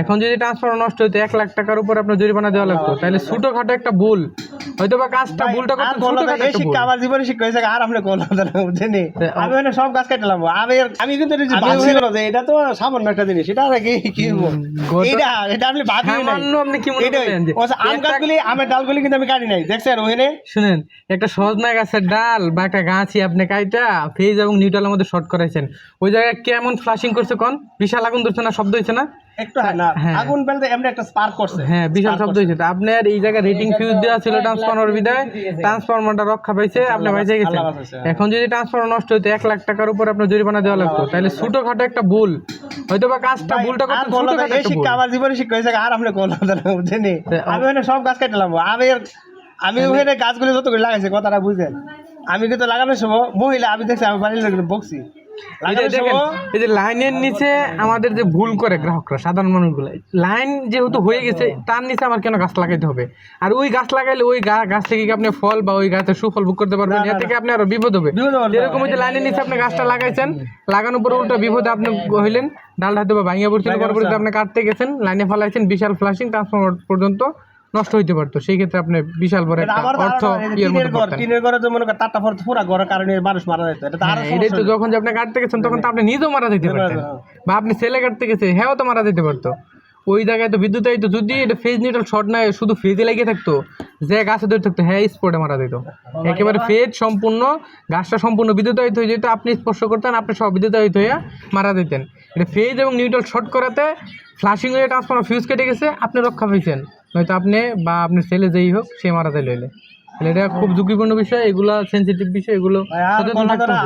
এখন যদি ট্রান্সফার নষ্ট হইতো এক লাখ টাকার উপর আপনার জরিমানা দেওয়া লাগতো। তাহলে ছোটখাটো একটা ভুল। হয়তো বা কাজটা ভুলটা করতে বলো তো, ছোটখাটো এই শিক্ষা আমার জীবনে শিক্ষা হয়েছে আর আপনি কোন বুঝেনি। আমি ওখানে সব গাছ কাটলাম আমি আমি কিন্তু এটা ভাবছি না যে এটা তো সামান্য একটা জিনিস এটা আর কি কি এটা এটা আপনি ভাবি সামান্য আপনি কি মনে করেন যে আম গাছগুলি আমের ডালগুলি কিন্তু আমি কাটি নাই। দেখছেন ওখানে শুনেন একটা সজনা গাছের ডাল বা একটা গাছই আপনি কাইটা ফেজ এবং নিউট্রালের মধ্যে শর্ট করাইছেন। ওই জায়গায় কেমন ফ্লাশিং করছে কোন? বিশাল আগুন ধরছে না? শব্দ হয়েছে না? একটু না হ্যাঁ। আগুন বেলতে এমনি একটা স্পার্ক করছে। হ্যাঁ বিশাল শব্দ হয়েছে। আপনার এই জায়গায় রেটিং ফিউজ দেওয়া ছিল ট্রান্সফরমার বিদায় ট্রান্সফরমারটা রক্ষা পাইছে আপনি বাইসে গেছেন। হ্যাঁ। এখন যদি ট্রান্সফরমার নষ্ট হইতো এক লাখ টাকার উপর আপনার জরিমানা দেওয়া লাগতো। তাহলে ছোটখাটো একটা ভুল। হয়তো বা কাজটা ভুলটা করতে ছোটখাটো এই শিক্ষা আমার জীবনে শিক্ষা হয়েছে আর আপনি কোন বুঝেনি আমি ওখানে সব গাছ কাটলাম আমি আমি ওখানে গাছগুলি যত করে লাগাইছি কথাটা বুঝেন। আমি কিন্তু লাগানোর সময় মহিলা আমি দেখছি আমি বাড়ির লোক বকছি। এই যে লাইনের নিচে আমাদের যে ভুল করে গ্রাহকরা সাধারণ মানুষগুলো লাইন যেহেতু হয়ে গেছে তার নিচে আমার কেন গাছ লাগাইতে হবে? আর ওই গাছ লাগাইলে ওই গাছ থেকে কি আপনি ফল বা ওই গাছের সুফল ভোগ করতে পারবেন? এর থেকে আপনি আরও বিপদ হবে। যেরকম যে লাইনের নিচে আপনি গাছটা লাগাইছেন লাগানোর পরে উল্টা বিপদে আপনি হইলেন ডাল হয়তো বা ভাঙিয়া পড়ছিল পরবর্তীতে আপনি কাটতে গেছেন লাইনে ফেলাইছেন বিশাল ফ্লাশিং ট্রান্সফরমার পর্যন্ত নষ্ট হইতে পারতো। সেই ক্ষেত্রে আপনি বিশাল বড় একটা অর্থ ইয়ের মধ্যে পড়তেন। টিনের ঘরে তো মনে করেন তারটা পর পুরা ঘরের কারণে মানুষ মারা যেত। এটা তো আরও হ্যাঁ, এটাই তো যখন যে আপনি কাটতে গেছেন তখন তো আপনি নিজেও মারা যেতে পারতেন। বা আপনি ছেলে কাটতে গেছে হ্যাঁ তো মারা যেতে পারতো। ওই জায়গায় তো বিদ্যুৎ তো যদি এটা ফেজ নিউট্রাল শর্ট না হয়ে শুধু ফেজে লেগে থাকতো যে গাছে ধরে থাকতো হ্যাঁ স্পটে মারা যেত। একেবারে ফেজ সম্পূর্ণ গাছটা সম্পূর্ণ বিদ্যুতায়িত হয়ে যেত আপনি স্পর্শ করতেন আপনি সব বিদ্যুতায়িত হয়ে মারা যেতেন। এটা ফেজ এবং নিউট্রাল শর্ট করাতে ফ্লাশিং হয়ে ট্রান্সফর্মার ফিউজ কেটে গেছে আপনি রক্ষা পেয়েছেন নয়তো আপনি বা আপনার ছেলে যেই হোক সে মারা যায় লইলে এটা খুব ঝুঁকিপূর্ণ বিষয় এগুলো সেন্সিটিভ বিষয় এগুলো।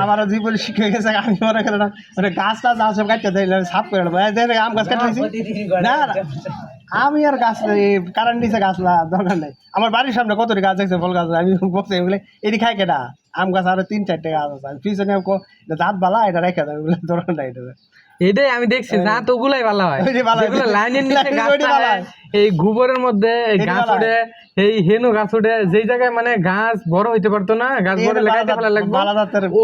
আমার জীবনে শিখে গেছে আমি মনে করি না, মানে গাছ টাছ সব কাটতে দেয় সাফ করে আম গাছ কাটতে না, আমি আর গাছ কারেন্ট দিছে গাছ লা দরকার নাই। আমার বাড়ির সামনে কত গাছ দেখছে? ফল গাছ আমি বলছি এগুলো এটি খাই কেটা আম গাছ আরও তিন চারটে গাছ আছে। আমি পিছনে দাঁত বালা এটা রেখে দেয় এগুলো দরকার নাই এটা এটাই আমি দেখছি না তো ওগুলাই ভালো হয়। ভালো হয়। লাইনের নিচে গাছ ভালো হয়। এই গোবরের মধ্যে গাছ উঠে এই হেনু গাছ উঠে যেই জায়গায় মানে গাছ বড় হইতে পারতো না গাছ বড় লাগাইতে বালা জাত- লাগবে। বালা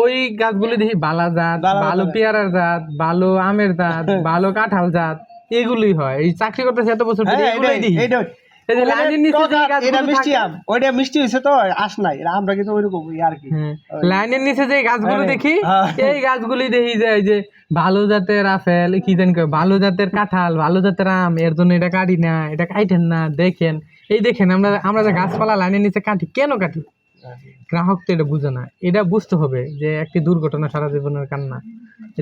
ওই গাছগুলি দেখি বালা জাত বালা ভালো পেয়ারার জাত ভালো আমের জাত ভালো কাঁঠাল জাত। এগুলোই হয়। এই চাকরি করতেছে এত বছর ধরে হ্যাঁ, এগুলোই লাইনের নিচে ওইটা মিষ্টি হয়েছে তো আস নাই। আমরা কিন্তু ওইরকম আর কি। হ্যাঁ, লাইনের নিচে যে গাছগুলো হ্যাঁ, দেখি হ্যাঁ। এই গাছগুলি দেখি যে যে ভালো জাতের আপেল কি জানি ভালো জাতের কাঁঠাল ভালো জাতের আম এর জন্য এটা কাটি না এটা কাটেন না দেখেন। এই দেখেন আমরা আমরা যে গাছপালা লাইনের নিচে কাটি কেন কাটি? গ্রাহক তো এটা বুঝে না। এটা বুঝতে হবে যে একটি দুর্ঘটনা সারা জীবনের কান্না।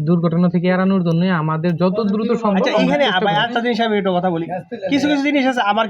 দুর্ঘটনা থেকে এড়ানোর জন্য আমাদের যত দ্রুত সম্ভব আচ্ছা আমরা এখানে একটা জিনিস আমি একটু কথা বলি। কিছু কিছু জিনিস আছে আমার